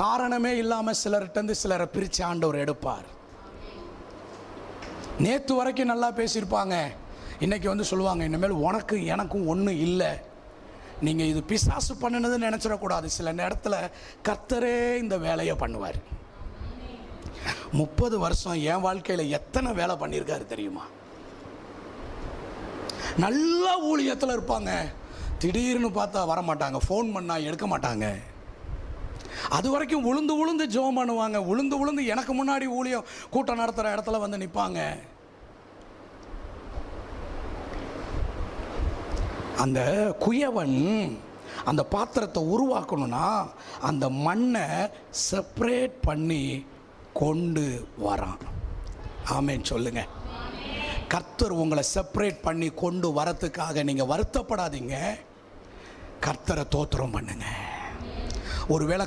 காரணமே இல்லாமல் சிலர்கிட்டருந்து சிலரை பிரித்து ஆண்டவர் எடுப்பார். நேற்று வரைக்கும் நல்லா பேசியிருப்பாங்க. இன்றைக்கி வந்து சொல்லுவாங்க இனிமேல் உனக்கு எனக்கும் ஒன்றும் இல்லை. நீங்கள் இது பிசாசு பண்ணினதுன்னு நினச்சிடக்கூடாது. சில நேரத்தில் கர்த்தரே இந்த வேலையை பண்ணுவார். முப்பது வருஷம் என் வாழ்க்கையில் எத்தனை வேலை பண்ணியிருக்காரு தெரியுமா? நல்ல ஊழியத்தில் இருப்பாங்க. திடீர்னு பார்த்தா வர மாட்டாங்க ஃபோன் பண்ணால் எடுக்க மாட்டாங்க. அது வரைக்கும் உளுந்து உளுந்து ஜோம் பண்ணுவாங்க. உளுந்து உளுந்து எனக்கு முன்னாடி ஊழியம் கூட்டம் நடத்துகிற இடத்துல வந்து நிற்பாங்க அந்த குயவன் அந்த பாத்திரத்தை உருவாக்கணும்னா அந்த மண்ணை செப்பரேட் பண்ணி கொண்டு வரான். ஆமேன் சொல்லுங்க. கர்த்தர் உங்களை செப்பரேட் பண்ணி கொண்டு வரத்துக்காக நீங்கள் வருத்தப்படாதீங்க. கர்த்தரை தோத்திரம் பண்ணுங்க. ஒருவேளை